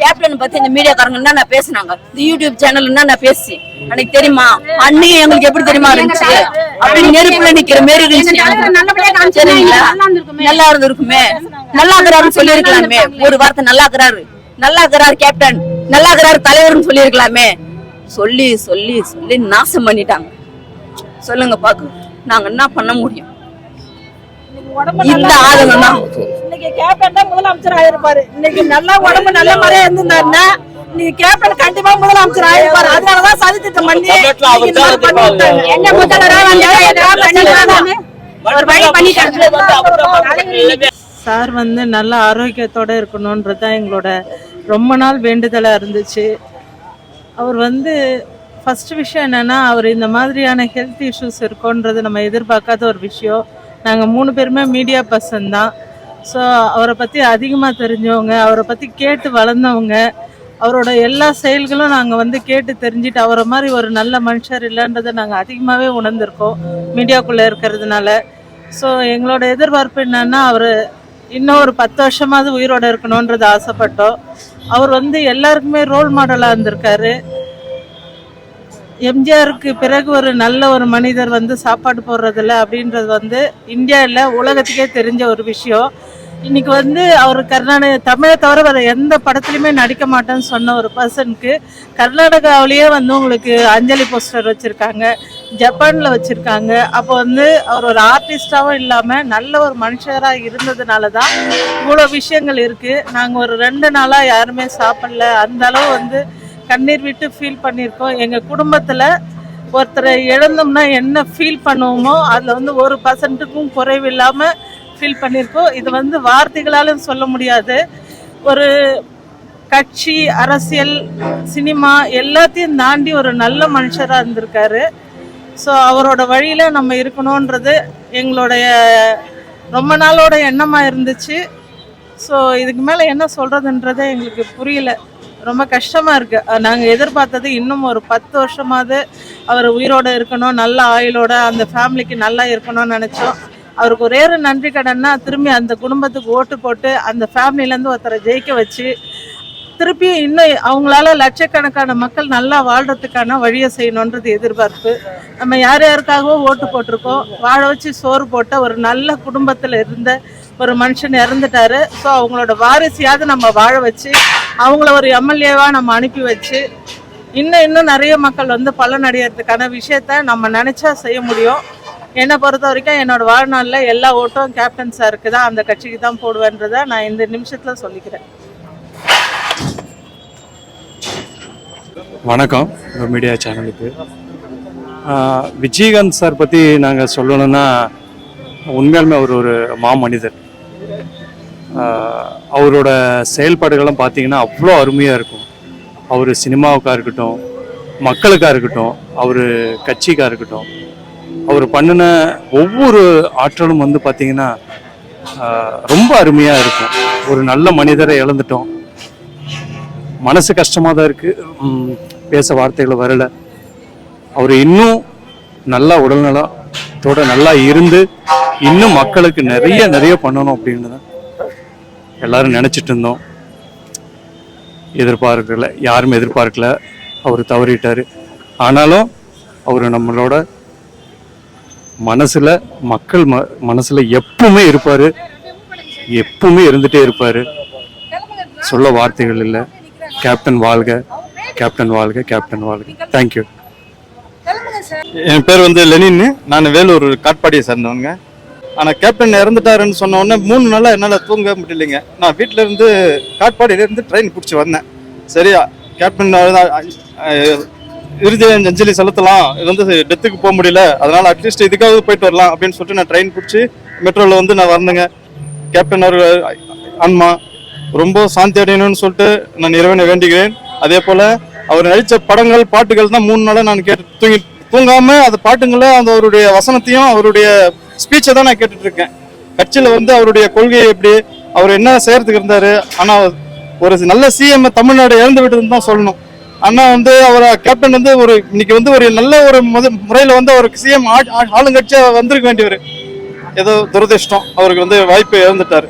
Captain பத்தி இந்த மீடியாக்காரங்க என்னென்ன பேசுனாங்க? இந்த யூடியூப் சேனல் என்னென்ன பேசி? அன்னைக்கு தெரியுமா? அன்னைக்கு எங்களுக்கு எப்படி தெரியுமா இருந்துச்சு? அப்படி நெருப்புல நிக்கிற மாரி இருந்துச்சு. எங்களுக்கு. சரிங்களா? நல்லா இருந்திருக்குமே. நல்லா சொல்லியிருக்கலாமே. ஒரு வார்த்தை நல்லா இருக்கிறாரு. நல்லா இருக்கிறாரு கேப்டன் நல்லா இருக்கிறாரு தலைவர்னு சொல்லியிருக்கலாமே. சொல்லி சொல்லி சொல்லி நாசம் பண்ணிட்டாங்க. சொல்லுங்க பாக்கு. நாங்க என்ன பண்ண முடியும்? இந்த ஆளுங்க தான் இன்னைக்கு கேப்டன் தான் முதலமைச்சர் ஆயிருப்பாரு. இன்னைக்கு நல்லா உடம்பு நல்ல முறையா இருந்திருந்தாருன்னா இன்னைக்கு கேப்டன் கண்டிப்பா முதலமைச்சர் ஆயிருப்பாரு. அதனாலதான் சதி திட்டம் பண்ணி. என்ன சார் வந்து நல்ல ஆரோக்கியத்தோட இருக்கணுன்றது தான் எங்களோட ரொம்ப நாள் வேண்டுதலாக இருந்துச்சு. அவர் வந்து ஃபர்ஸ்ட் விஷயம் என்னன்னா அவர் இந்த மாதிரியான ஹெல்த் இஷ்யூஸ் இருக்குன்றது நம்ம எதிர்பார்க்காத ஒரு விஷயம். நாங்கள் மூணு பேருமே மீடியா பர்சன் தான். ஸோ அவரை பற்றி அதிகமாக தெரிஞ்சவங்க அவரை பற்றி கேட்டு வளர்ந்தவங்க அவரோட எல்லா செயல்களும் நாங்கள் வந்து கேட்டு தெரிஞ்சுட்டு அவரை மாதிரி ஒரு நல்ல மனுஷர் இல்லைன்றதை நாங்கள் அதிகமாகவே உணர்ந்திருக்கோம் மீடியாக்குள்ளே இருக்கிறதுனால. ஸோ எங்களோட எதிர்பார்ப்பு என்னன்னா அவர் இன்னும் ஒரு பத்து வருஷமாவது உயிரோட இருக்கணுன்றது ஆசைப்பட்டோம். அவர் வந்து எல்லாருக்குமே ரோல் மாடலாக இருந்திருக்காரு. எம்ஜிஆருக்கு பிறகு ஒரு நல்ல ஒரு மனிதர் வந்து சாப்பாடு போடுறதில்ல அப்படின்றது வந்து இந்தியாவில் உலகத்துக்கே தெரிஞ்ச ஒரு விஷயம். இன்னைக்கு வந்து அவர் கர்நாடக தமிழை தவிர வர எந்த படத்துலையுமே நடிக்க மாட்டேன்னு சொன்ன ஒரு பர்சனுக்கு கர்நாடகாவிலேயே வந்து உங்களுக்கு அஞ்சலி போஸ்டர் வச்சுருக்காங்க ஜப்பானில் வச்சுருக்காங்க. அப்போ வந்து அவர் ஒரு ஆர்டிஸ்டாகவும் இல்லாமல் நல்ல ஒரு மனுஷராக இருந்ததுனால தான் இவ்வளோ விஷயங்கள் இருக்குது நாங்கள் ஒரு ரெண்டு நாளாக யாருமே சாப்பிடல. அந்த அளவு வந்து கண்ணீர் விட்டு ஃபீல் பண்ணியிருக்கோம் எங்கள் குடும்பத்தில் ஒருத்தரை இழந்தோம்னா என்ன ஃபீல் பண்ணுவோமோ அதில் வந்து ஒரு பர்சன்ட்டுக்கும் குறைவில்லாமல் ஃபீல் பண்ணியிருக்கோம் இது வந்து வார்த்தைகளாலும் சொல்ல முடியாது. ஒரு கட்சி அரசியல் சினிமா எல்லாத்தையும் தாண்டி ஒரு நல்ல மனுஷராக இருந்திருக்காரு. ஸோ அவரோட வழியில் நம்ம இருக்கணுன்றது எங்களுடைய ரொம்ப நாளோட எண்ணமாக இருந்துச்சு. ஸோ இதுக்கு மேலே என்ன சொல்கிறதுன்றதே எங்களுக்கு புரியல. ரொம்ப கஷ்டமாக இருக்குது நாங்கள் எதிர்பார்த்தது இன்னும் ஒரு பத்து வருஷமாவது அவர் உயிரோட இருக்கணும் நல்ல ஆயுளோட அந்த ஃபேமிலிக்கு நல்லா இருக்கணும்னு நினச்சோம். அவருக்கு ஒரே ஒரு நன்றி கடன்னா திரும்பி அந்த குடும்பத்துக்கு ஓட்டு போட்டு அந்த ஃபேமிலிலேருந்து ஒருத்தரை ஜெயிக்க வச்சு திருப்பி இன்னும் அவங்களால லட்சக்கணக்கான மக்கள் நல்லா வாழ்கிறதுக்கான வழியை செய்யணுன்றது எதிர்பார்ப்பு. நம்ம யார் யாருக்காகவோ ஓட்டு போட்டிருக்கோம். வாழ வச்சு சோறு போட்ட ஒரு நல்ல குடும்பத்தில் இருந்த ஒரு மனுஷன் இறந்துட்டாரு. ஸோ அவங்களோட வாரிசையாவது நம்ம வாழ வச்சு அவங்கள ஒரு எம்எல்ஏவா நம்ம அனுப்பி வச்சு இன்னும் இன்னும் நிறைய மக்கள் வந்து பலன் விஷயத்த நம்ம நினைச்சா செய்ய முடியும். என்னை பொறுத்த வரைக்கும் என்னோட வாழ்நாளில் எல்லா ஓட்டும் கேப்டன் சாருக்கு தான் அந்த கட்சிக்கு தான் போடுவேன்றதை நான் இந்த நிமிஷத்தில் சொல்லிக்கிறேன். வணக்கம். மீடியா சேனலுக்கு விஜயகாந்த் சார் பற்றி நாங்கள் சொல்லணும்னா உண்மையாலுமே அவர் ஒரு மாமனிதர். அவரோட செயல்பாடுகள்லாம் பார்த்தீங்கன்னா அவ்வளோ அருமையாக இருக்கும். அவர் சினிமாவுக்காக இருக்கட்டும் மக்களுக்காக இருக்கட்டும் அவர் கட்சிக்காக இருக்கட்டும் அவர் பண்ணின ஒவ்வொரு ஆற்றலும் வந்து பார்த்தீங்கன்னா ரொம்ப அருமையாக இருக்கும். ஒரு நல்ல மனிதரை இழந்துட்டோம். மனசு கஷ்டமாக தான் இருக்குது பேச வார்த்தைகள் வரல. அவர் இன்னும் நல்லா உடல்நலத்தோட நல்லா இருந்து இன்னும் மக்களுக்கு நிறைய நிறைய பண்ணணும் அப்படின்னு தான் எல்லாரும் நினச்சிட்டு இருந்தோம். எதிர்பார்க்கல யாருமே எதிர்பார்க்கல. அவர் தவறிட்டார். ஆனாலும் அவர் நம்மளோட மனசில் மக்கள் ம மனசில் எப்பவுமே இருப்பார். எப்பவுமே இருந்துகிட்டே இருப்பார். சொல்ல வார்த்தைகள் இல்லை. கேப்டன் வாழ்க கேப்டன் வாழ்க கேப்டன் வாழ்க. தேங்க்யூ என் பேர் வந்து லெனின் நான் வேலூர் காட்பாடியை சேர்ந்தவங்க ஆனால் கேப்டன் இறந்துட்டாருன்னு சொன்ன உடனே மூணு நாளாக என்னால் தூங்க முடியலைங்க. நான் வீட்டில் இருந்து காட்பாடியிலேருந்து ட்ரெயின் பிடிச்சி வந்தேன். சரியா? கேப்டன் இறுதி அஞ்சலி செலுத்தலாம். இது வந்து டெத்துக்கு போக முடியல. அதனால அட்லீஸ்ட் இதுக்காவது போயிட்டு வரலாம் அப்படின்னு சொல்லிட்டு நான் ட்ரெயின் பிடிச்சி மெட்ரோவில் வந்து நான் வந்தேங்க கேப்டன் அவர் ஆன்மா ரொம்ப சாந்தி அடையணும்னு சொல்லிட்டு நான் இறைவனை வேண்டுகிறேன். அதே போல் அவர் நடித்த படங்கள் பாட்டுகள் தான் மூணு நாளாக நான் கேட்டு தூங்கி தூங்காமல் அந்த பாட்டுங்களை அந்த அவருடைய வசனத்தையும் அவருடைய ஸ்பீச்சை தான் நான் கேட்டுட்டு இருக்கேன் கட்சியில் வந்து அவருடைய கொள்கையை எப்படி அவர் என்ன செய்யறதுக்கு இருந்தாரு ஆனால் ஒரு நல்ல சிஎம் தமிழ்நாடு இழந்து விட்டதுன்னு தான் சொல்லணும். அண்ணா வந்து அவர் கேப்டன் வந்து ஒரு இன்னைக்கு வந்து ஒரு நல்ல ஒரு முறையில் வந்து அவருக்கு சிஎம் ஆளுங்கட்சியாக வந்திருக்க வேண்டியவர். ஏதோ துரதிர்ஷ்டம் அவருக்கு வந்து வாய்ப்பு இழந்துட்டாரு.